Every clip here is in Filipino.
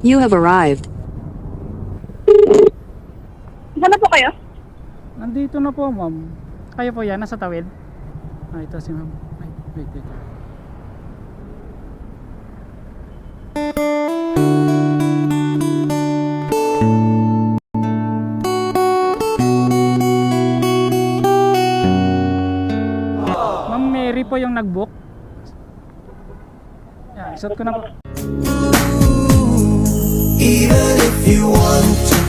You have arrived. Saan na po kayo? Nandito na po, ma'am. Kayo po yan, nasa tawid. Ah, ito si ma'am. Ay, wait, wait. wait. Ma'am Mary po yung nag-book. Yan, isot ko na po. Even if you want to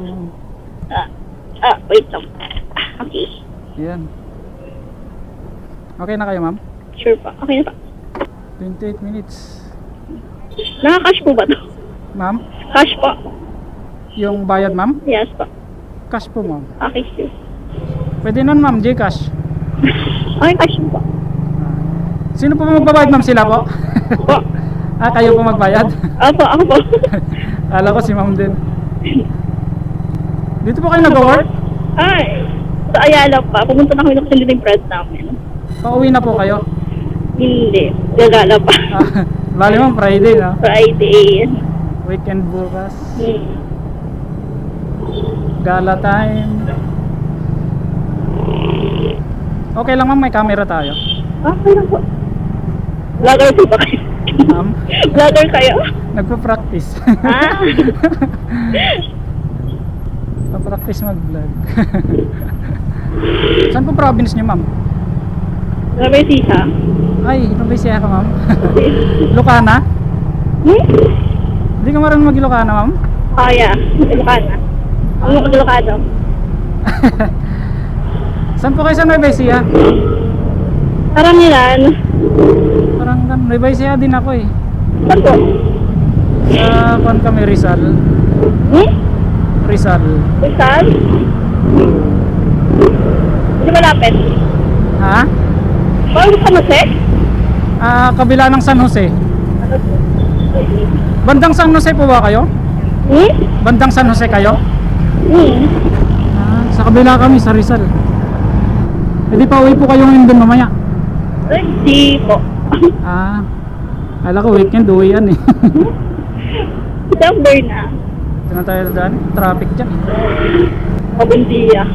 Ma'am. ah, ah, wait lang. Ah, Okay. Yan. Okay na kayo, ma'am? Sure pa. Okay na pa. 28 minutes. Naka-cash po ba to? Ma'am, Cash po. yung bayad, ma'am? Yes po. Cash po, ma'am. Okay, sure. Pwede nun, ma'am, Gcash. Okay, cash po. Sino po magbabayad, ma'am? Sila po? Po. ah, kayo po magbayad? Opo, ako po. Kala ko si ma'am din. Dito po kayo nag-work? Ay, sa Ayala pa. Pumunta na kami ng kasi yung friend namin. Pauwi na po kayo? Hindi. Gagala pa. Ah, bali ma'am, Friday na. Friday. Weekend bukas. Hmm. Gala time. Okay lang ma'am, may camera tayo. Okay lang po. Vlogger po ba kayo? Ma'am, Vlogger kayo? nagpa-practice. Ah. Pa-practice mag-vlog. Saan po province niyo, ma'am? Grabe siya. Ay, Nubesia ka, ma'am. Lucana? Hmm? Hindi ka marunong mag-Ilocana, ma'am? Kaya. Ilocana. Ano ko Ilocano? Saan po kayo sa Nueva Ecija? Karamihan. Parang gan- Nueva Ecija din ako eh. Saan po? Sa kon kami Rizal. Hmm? Rizal. Rizal? Hindi malapit. Ha? Parang sa Jose? Ah, kabila ng San Jose. Bandang San Jose po ba kayo? Hmm? Bandang San Jose kayo? Hmm. Ah, sa kabila kami sa Rizal. E di pa uwi po kayo ngayon dun mamaya. Ay, di po. Ah, ala ko weekend uwi yan eh. December na. Ito na tayo daan. Traffic dyan. Mabundiya.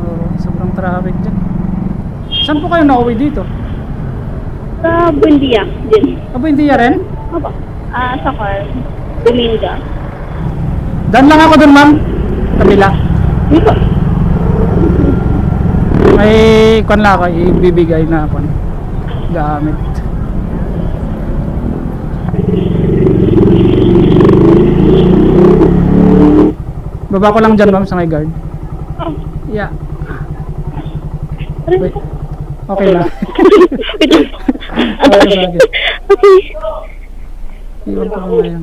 Oo, sobrang traffic dyan. Saan po kayo nauwi dito? Sa Bundia din. Abo hindi ya rin? Opo. Ah, sa Kwan. Dominga. Dan lang ako dun ma'am. Kabila. Po. May kwan lang ako, ibibigay na kwan. Gamit. Baba ko lang dyan ma'am sa may guard. Oh. Yeah. Wait. Okay lang. Wait lang. Okay, sige. Okay. Iwan ko lang ngayon.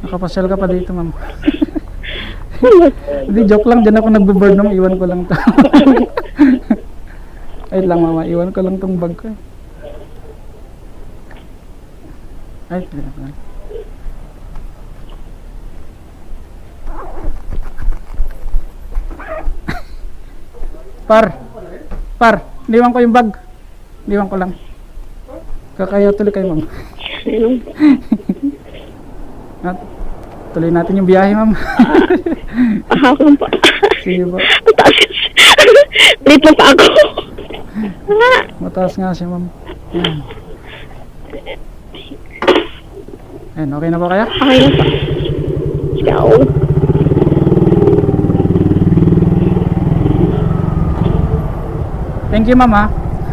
Nakapasyal ka pa dito ma'am. Hindi, joke lang. Diyan ako nagbo-board nung iwan ko lang to. Ay lang mama, iwan ko lang tong bag ko. eh. Ay, pala. Par, par, liwan ko yung bag. Liwan ko lang. Kakayaw tuloy kayo ma'am. At, tuloy natin yung biyahe ma'am. Ako lang po. Sige po. Ang taas kasi. Late lang pa ako. Mataas nga siya, ma'am. Ayan. Ayan, okay na ba kaya? Okay na po. Ciao. Thank you, ma'am, ha.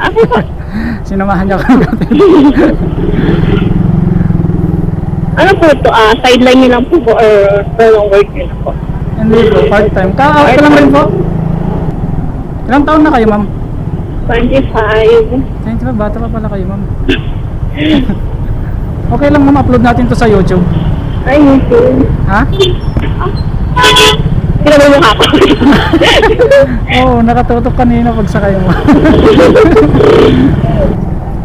Okay po. Sinamahan niyo ako. Ano po ito? Ah, sideline niyo lang po po or parang work niyo na po? Hindi po, part-time. Ka-out ko lang rin po. Ilang taon na kayo, ma'am? 25. 25, bata pa pala kayo, ma'am. okay lang, ma'am, upload natin to sa YouTube. Ay, YouTube. Ha? Sino mo mukha ko? Oo, oh, nakatutok kanina pag sakay mo.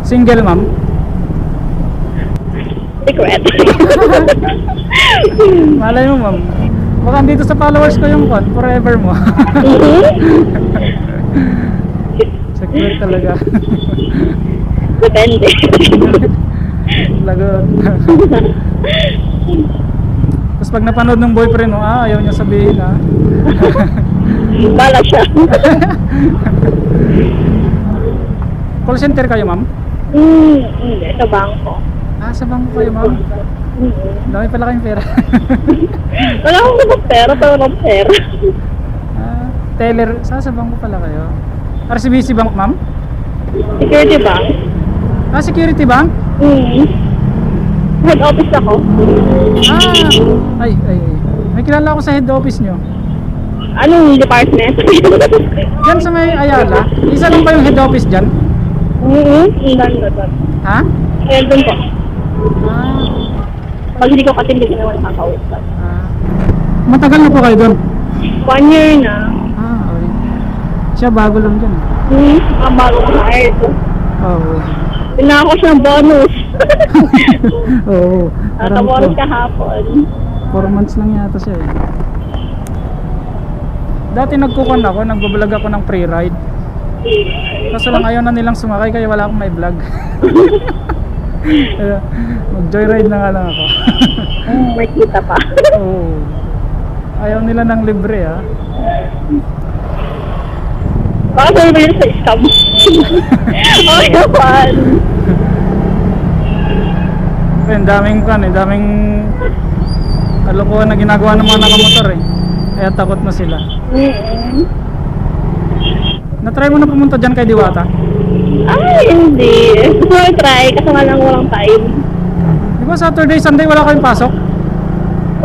Single, ma'am? Secret. Malay mo, ma'am. Baka dito sa followers ko yung kon, forever mo. Secret talaga. Depende. Lagot. Tapos pag napanood ng boyfriend mo, ah, ayaw niya sabihin ah. Bala siya. Call center kayo, ma'am? Hmm, hindi. Sa bangko. Ah, sa bangko kayo, ma'am. Hmm. Dami pala kayong pera. Wala akong dapat pera, pero walang pera. ah, teller, sa sa bangko pala kayo. RCBC Bank, ma'am? Security bank. Ah, Security Bank? Hmm. Head office ako. Ah, ay, ay, ay. May kilala ako sa head office nyo. Anong department? Diyan sa may Ayala. Isa lang ba yung head office dyan? Hmm, ang ganda doon. Ha? Ayan doon po. Ah, Pag hindi ko kasi hindi naman nakakausap. ah. Matagal na po kayo doon? One year na. Ah, okay. Siya bago lang dyan. Hmm, ang bago ko hired. Oo. Pinako siya ng bonus. Oo. Parang Natabonos po. kahapon. 4 months lang yata siya eh. Dati nagkukon ako, nagbablog ako ng pre-ride. Kaso lang ayaw na nilang sumakay kaya wala akong may vlog. Kaya mag-joyride na nga lang ako. May kita pa. Oo. Ayaw nila ng libre ah. Baka sabi mo yun sa scam. okay naman. Kaya ang daming kan, eh, daming kalokohan na ginagawa ng mga nakamotor eh. Kaya takot na sila. Mm-mm. Na-try mo na pumunta dyan kay Diwata? Ay, hindi. Gusto ko try kasi nga lang walang time. Di ba Saturday, Sunday wala kayong pasok?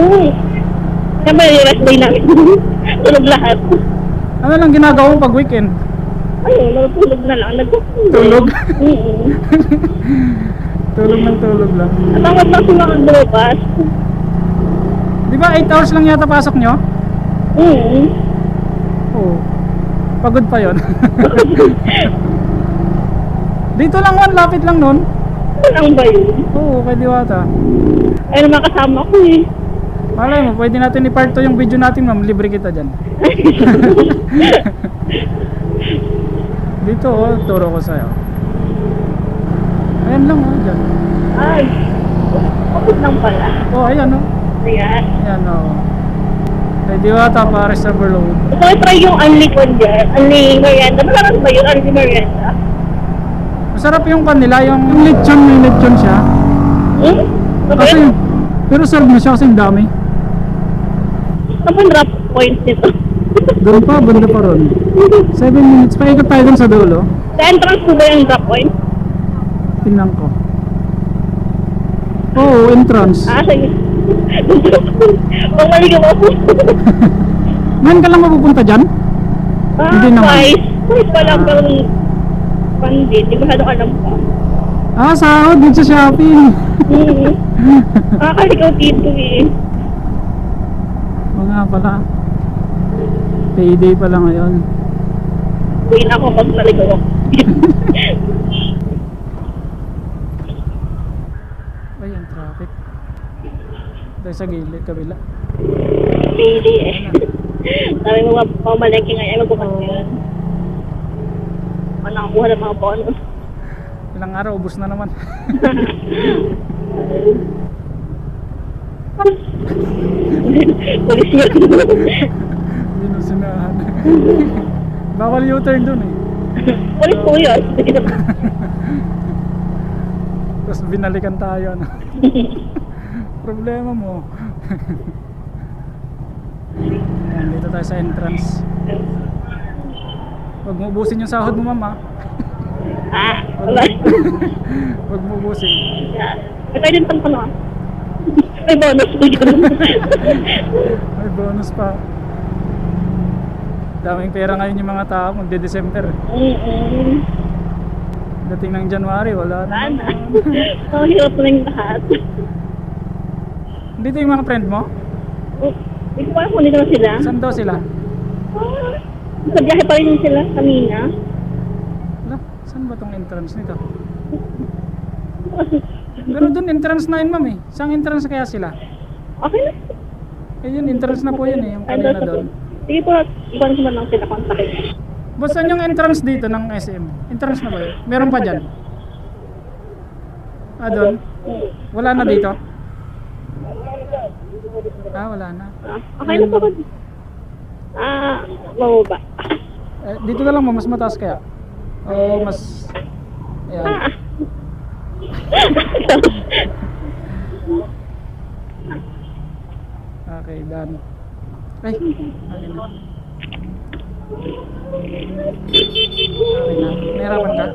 Mm. Siyempre, yung rest day namin. Tulog lahat. Ano lang ginagawa mo pag weekend? Ayun, natulog na lang. Nagtutulog. Tulog? Mm-mm. tulog ng tulog lang. Natakot lang sila kang bukas. Di ba 8 hours lang yata pasok nyo? Mm. Oo. Pagod pa yon. Dito lang one, lapit lang nun. Ano lang ba yun? Oo, kay Diwata. Ay, naman kasama ko eh. Malay mo, pwede natin i-part to yung video natin, ma'am. Libre kita dyan. Dito, oh, turo ko sa'yo. Ayan lang, oh, dyan. Ay, kapit lang pala. Oh, ayan, oh. Ayan. Ayan, oh. Kay Diwata, Paris Overload. Gusto ko try yung unli ko dyan. Unli merienda. Masarap ba yun? Unli merienda? Masarap yung kanila, yung lechon, may lechon siya. Hmm? Kasi, Kasi, pero serve na siya kasi dami. Po yung drop points nito? Doon pa, banda pa ron. 7 minutes, paikot tayo dun sa dulo. Sa entrance po ba yung drop point? Tingnan ko. Oo, entrance. Ah, sige. Pag maligaw ako. Ngayon ka lang mapupunta dyan? ah, Hindi naman. twice. Twice pa lang Ah. pero pandit. Hindi masyado alam pa. Ah, sahod din sa shopping. Hmm. Nakakaligaw dito eh. Oo nga pala. Payday pa lang ngayon. Na ako pag naligaw ako. Ay, ang traffic. Tayo sa gilid, kabila. Hindi eh. Sabi mo mga pamalengke ngayon, magbukas Oo. ngayon. Ako nakakuha ng mga bonus. Ilang araw, ubus na naman. Pulis yun. Hindi na sinahan. Bawal U-turn dun eh. Pulis po yun. Tapos binalikan tayo. Ano? Problema mo. Ayan, dito tayo sa entrance. Huwag mo ubusin yung sahod mo, mama. ah, wala. Huwag mo ubusin. Ito din pang ano. May bonus po yun. May bonus pa. Daming pera ngayon yung mga tao, magde-December. Mm-mm. Dating ng January, wala na. Sana. so, hirap na yung lahat. Dito yung mga friend mo? Oh, Hindi ko alam kung dito na sila. Saan daw sila? Ah, sa biyahe pa rin sila kanina. Wala, saan ba tong entrance nito? Pero doon entrance na yun, ma'am eh. Saan entrance kaya sila? Okay na. Eh yun, entrance na po yun eh, yung kanina doon. Sige po, iwan ko na lang sila kontakin. Saan yung entrance dito ng SM? Entrance na ba yun? Meron pa dyan? Ah, doon? Wala na dito? Ah, wala na. Ah, okay na po. Ah, bababa. Eh, dito na lang mo, mas mataas kaya? O mas... Ayan. Okay, done. Ay, okay na. Okay na. Nahirapan ka?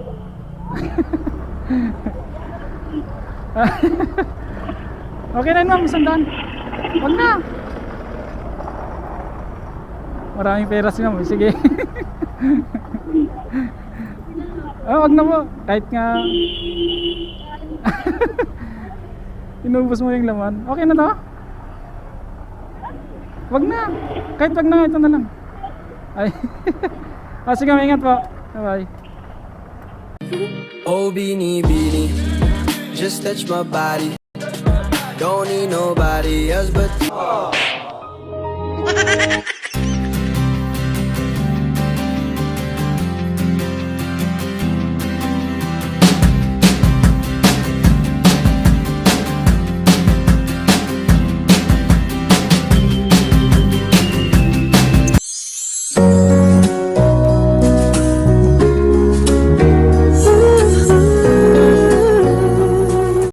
okay na yun, ma'am. Isang daan. Huwag na. Maraming pera si ma'am. Sige. Ah, wag na po. Kahit nga... Inubos mo yung laman. Okay na to? Wag na. Kahit wag na, ito na lang. Ay. ah, sige, ingat po. Bye-bye. Oh, beanie, beanie, just touch my body. Don't need nobody else but.